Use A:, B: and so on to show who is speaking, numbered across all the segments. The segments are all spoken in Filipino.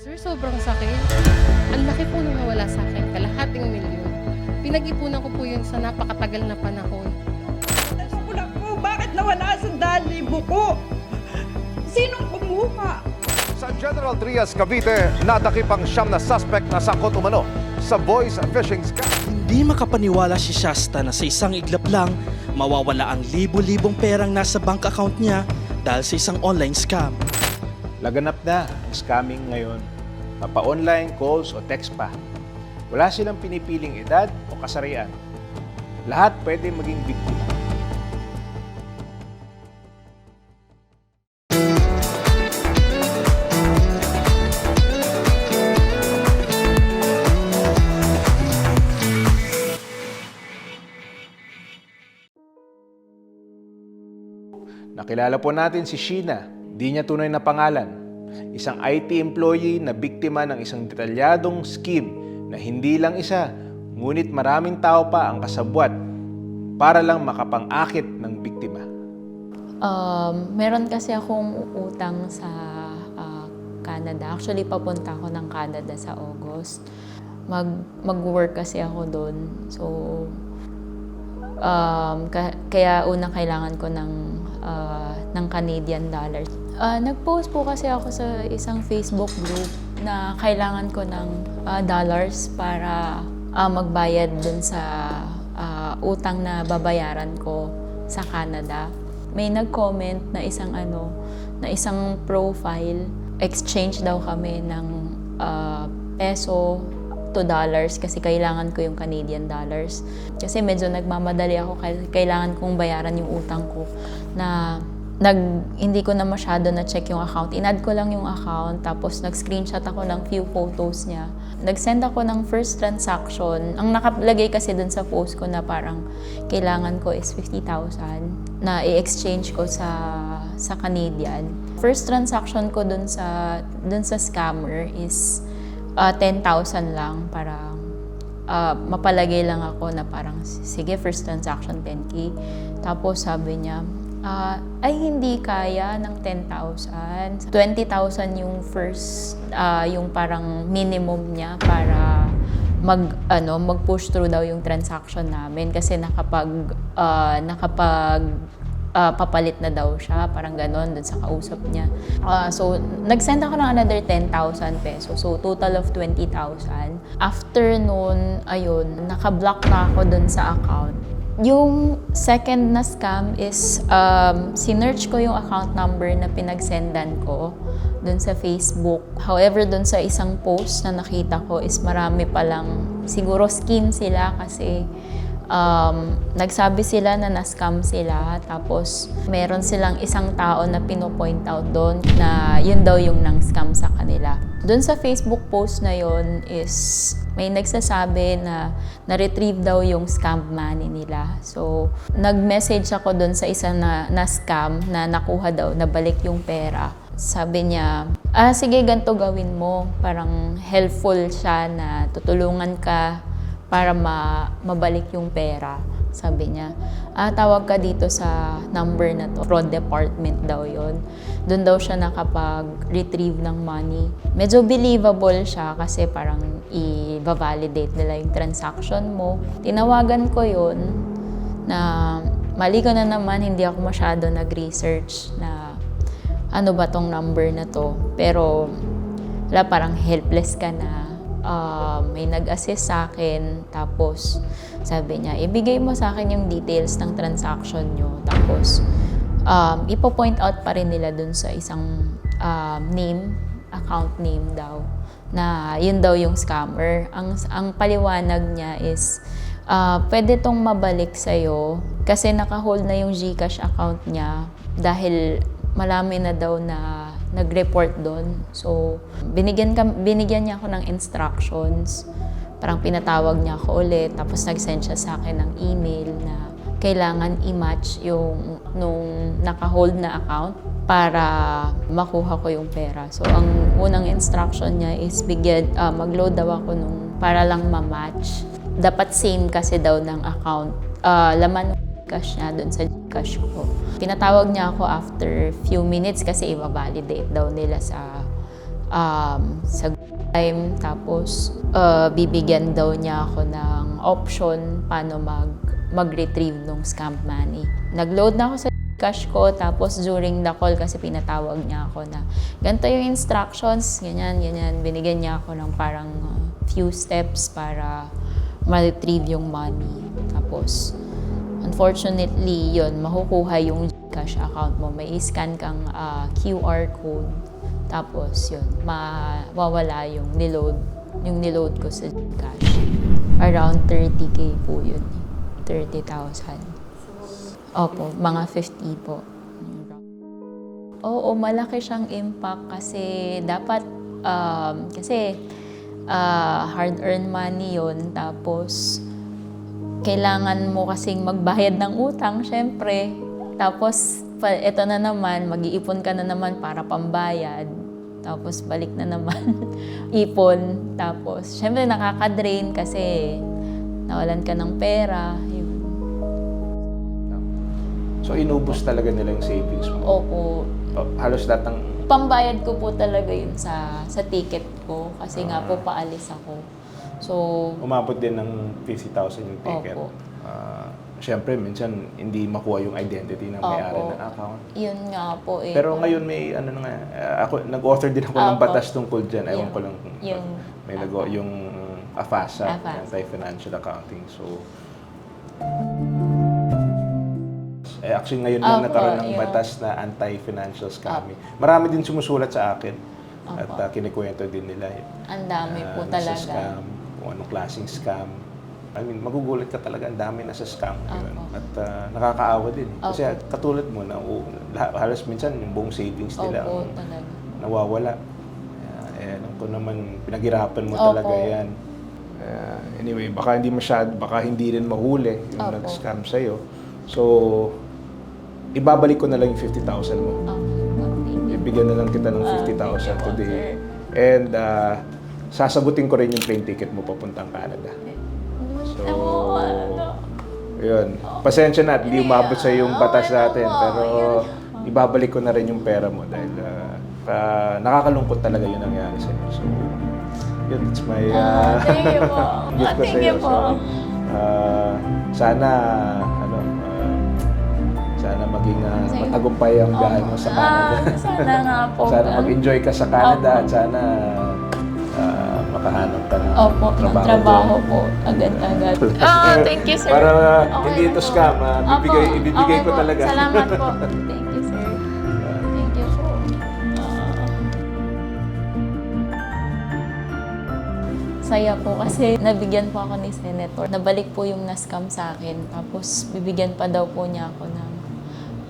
A: Sir, sobrang sakit. Ang laki po nung nawala sa akin, kalahating milyon. Pinag-ipunan ko po yun sa napakatagal na panahon.
B: Tanong ko lang po, bakit nawala sa dali buko? Sinong kumuha?
C: Sa General Trias, Cavite, nadakip ang siyam na suspect na sangkot umano sa boys fishing scam.
D: Hindi makapaniwala si Shasta na sa isang iglap lang, mawawala ang libo-libong perang nasa bank account niya dahil sa isang online scam.
E: Laganap na ang scamming ngayon. Mapa-online, calls o text pa. Wala silang pinipiling edad o kasarian. Lahat pwede maging biktima. Nakilala po natin si Sheena, di niya tunay na pangalan. Isang IT employee na biktima ng isang detalyadong scheme na hindi lang isa, ngunit maraming tao pa ang kasabwat para lang makapang-akit ng biktima.
F: Um, meron kasi akong utang sa ah, Canada. Actually, papunta ako ng Canada sa August. Mag, mag-work kasi ako doon. So, um, ka- kaya unang kailangan ko ng, ah, ng Canadian dollars. Ah, nag-post po kasi ako sa isang Facebook group na kailangan ko ng ah, dollars para ah, magbayad dun sa ah, utang na babayaran ko sa Canada. May nag-comment na isang ano, na isang profile, exchange daw kami ng ah, peso to dollars kasi kailangan ko yung Canadian dollars. Kasi medyo nagmamadali ako, kay- kailangan kong bayaran yung utang ko na nag hindi ko na masyado na check yung account. Inad ko lang yung account tapos nag-screenshot ako ng few photos niya. Nag-send ako ng first transaction. Ang nakalagay kasi dun sa post ko na parang kailangan ko is 50,000 na i-exchange ko sa sa Canadian. First transaction ko dun sa dun sa scammer is ah, 10,000 lang para ah, mapalagay lang ako na parang sige first transaction 10k. Tapos sabi niya ah, ay hindi kaya ng 10,000. 20,000 yung first ah, yung parang minimum niya para mag ano mag-push through daw yung transaction namin kasi nakapag ah, nakapag ah, papalit na daw siya, parang ganon dun sa kausap niya. Ah, so, nag-send ako ng another 10,000 pesos. So, total of 20,000. After nun, ayun, naka-block na ako dun sa account. Yung second na scam is, um, sinearch ko yung account number na pinagsendan ko dun sa Facebook. However, dun sa isang post na nakita ko is marami palang, siguro scam sila kasi um, nagsabi sila na na-scam sila. Tapos, meron silang isang tao na pino-point out doon na yun daw yung nang-scam sa kanila. Doon sa Facebook post na yun is may nagsasabi na na-retrieve daw yung scam money nila. So, nag-message ako doon sa isa na, na-scam na nakuha daw, nabalik yung pera. Sabi niya, ah sige, ganito gawin mo. Parang helpful siya na tutulungan ka para ma mabalik yung pera. Sabi niya, ah, tawag ka dito sa number na to. Fraud department daw yon. Doon daw siya nakapag-retrieve ng money. Medyo believable siya kasi parang i-validate nila yung transaction mo. Tinawagan ko yon na mali ko na naman, hindi ako masyado nag-research na ano ba tong number na to. Pero wala, parang helpless ka na uh, may nag-assist sa akin. Tapos, sabi niya, ibigay mo sa akin yung details ng transaction nyo. Tapos, um, ipo-point out pa rin nila dun sa isang um, name, account name daw, na yun daw yung scammer. Ang, ang paliwanag niya is, uh, pwede tong mabalik sa'yo kasi naka-hold na yung Gcash account niya dahil malami na daw na nag-report doon. So, binigyan, ka, binigyan niya ako ng instructions. Parang pinatawag niya ako ulit. Tapos nag-send siya sa akin ng email na kailangan i-match yung nung naka-hold na account para makuha ko yung pera. So, ang unang instruction niya is bigyan, ah, mag-load daw ako nung para lang ma-match. Dapat same kasi daw ng account. Ah, laman cash niya doon sa cash ko. Pinatawag niya ako after few minutes kasi i-validate daw nila sa um, sa time. Tapos, uh, bibigyan daw niya ako ng option paano mag, mag-retrieve ng scam money. Nag-load na ako sa cash ko, tapos during the call kasi pinatawag niya ako na ganito yung instructions, ganyan, ganyan. Binigyan niya ako ng parang uh, few steps para ma-retrieve yung money. Tapos, unfortunately, yun, makukuha yung cash account mo. May scan kang ah, QR code. Tapos, yun, mawawala yung niload, yung niload ko sa cash. Around 30k po yun. 30,000. Opo, mga 50 po. Oo, malaki siyang impact kasi dapat, um, kasi ah, hard-earned money yon Tapos, kailangan mo kasing magbayad ng utang, syempre. Tapos, ito na naman, mag-iipon ka na naman para pambayad. Tapos, balik na naman, ipon. Tapos, syempre, nakaka-drain kasi nawalan ka ng pera. Yun.
E: So inubos talaga nila yung savings mo.
F: Opo,
E: Oh, halos lahat ng
F: pambayad ko po talaga yun sa sa ticket ko kasi nga po paalis ako. So,
E: umabot din ng 50,000 yung ticket.
F: Opo.
E: Ah, Siyempre, minsan hindi makuha yung identity ng may-ari
F: Opo.
E: ng account.
F: yun nga po eh.
E: Pero ngayon may ano na nga, ah, ako nag-author din ako ng
F: Opo.
E: batas tungkol diyan. Ewan
F: Yung-
E: ko lang kung
F: yung
E: may nag yung AFASA,
F: AFASA.
E: Anti-Financial Accounting. So eh, actually ngayon lang
F: Opo,
E: nagkaroon ng
F: yung-
E: batas na anti-financial scamming. Marami din sumusulat sa akin at ah, kinikwento din nila yun.
F: Ang dami po
E: Ah, nasa
F: talaga.
E: scam, kung anong klaseng scam. I mean, magugulat ka talaga, ang dami na sa scam ngayon.
F: Opo.
E: At ah, nakakaawa din. Kasi
F: Opo.
E: katulad mo na lah- halos minsan yung buong savings nila
F: Opo,
E: ang
F: talaga.
E: nawawala. Eh, alam ko naman, pinaghirapan mo
F: Opo.
E: talaga yan. Ah, anyway, baka hindi masyad, baka hindi rin mahuli yung
F: Opo.
E: nag-scam sa'yo. So, ibabalik ko na lang yung 50,000 mo.
F: Thank you.
E: Ibigyan na lang kita ng
F: Ah,
E: 50,000
F: thank you po,
E: today. And ah, sasagutin ko rin yung plane ticket mo papuntang Canada. So,
F: Ako, ano,
E: yun. Pasensya na at hindi umabot sa yung batas natin. Pero ibabalik ko na rin yung pera mo dahil ah, ah, nakakalungkot talaga yung nangyari sa'yo. So, yun, it's my
F: po.
E: gift ko
F: you po.
E: So, ah, sana, ano, ah, sana maging
F: Sige.
E: matagumpay ang biyahe mo sa Canada.
F: Sana nga po.
E: Sana mag-enjoy ka sa Canada at sana makahanap ka ng
F: Opo,
E: trabaho.
F: trabaho po. Agad-agad. Ah, thank you, sir.
E: Para
F: Okay
E: hindi ito
F: po.
E: scam, ah, bibigay,
F: Opo,
E: ibibigay
F: okay
E: ko
F: po.
E: talaga.
F: Salamat po. Thank you, sir. Thank you po. Ah. saya po kasi nabigyan po ako ni Senator. Nabalik po yung na-scam sa akin. Tapos bibigyan pa daw po niya ako ng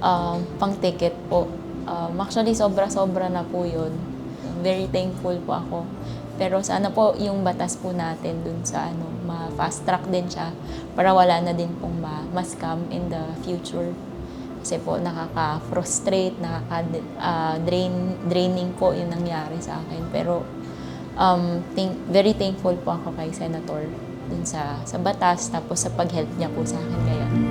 F: um, pang-ticket po. Um, actually, sobra-sobra na po yun. Very thankful po ako. Pero sana po yung batas po natin dun sa ano, ma-fast track din siya para wala na din pong ma- ma-scam in the future. Kasi po nakaka-frustrate, nakaka-drain, draining po yung nangyari sa akin. Pero um, thank, very thankful po ako kay Senator dun sa, sa batas tapos sa pag-help niya po sa akin kaya.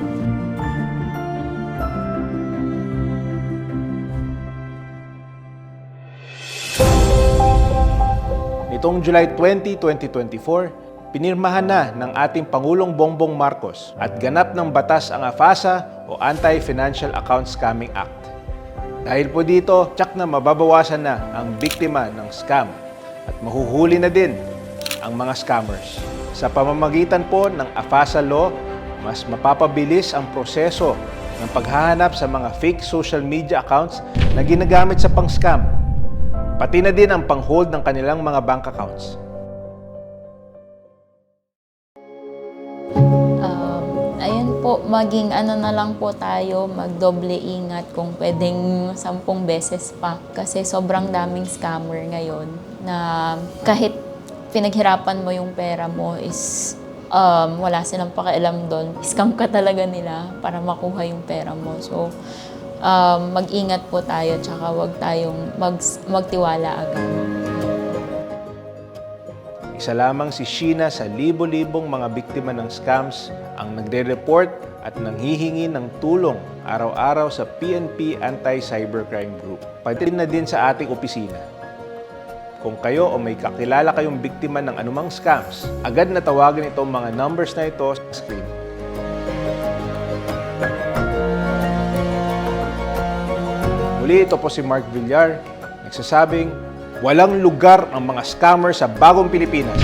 E: Nitong July 20, 2024, pinirmahan na ng ating Pangulong Bongbong Marcos at ganap ng batas ang AFASA o Anti-Financial Account Scamming Act. Dahil po dito, tsak na mababawasan na ang biktima ng scam at mahuhuli na din ang mga scammers. Sa pamamagitan po ng AFASA law, mas mapapabilis ang proseso ng paghahanap sa mga fake social media accounts na ginagamit sa pang-scam pati na din ang pang-hold ng kanilang mga bank accounts.
F: Um, ayun po, maging ano na lang po tayo, magdoble ingat kung pwedeng sampung beses pa. Kasi sobrang daming scammer ngayon na kahit pinaghirapan mo yung pera mo is um, wala silang pakialam doon. Scam ka talaga nila para makuha yung pera mo. So, um, mag-ingat po tayo tsaka wag tayong mag, magtiwala agad.
E: Isa lamang si Sheena sa libo-libong mga biktima ng scams ang nagre-report at nanghihingi ng tulong araw-araw sa PNP Anti-Cybercrime Group. Pati na din sa ating opisina. Kung kayo o may kakilala kayong biktima ng anumang scams, agad na tawagan itong mga numbers na ito sa screen. Muli ito po si Mark Villar, nagsasabing, walang lugar ang mga scammer sa bagong Pilipinas.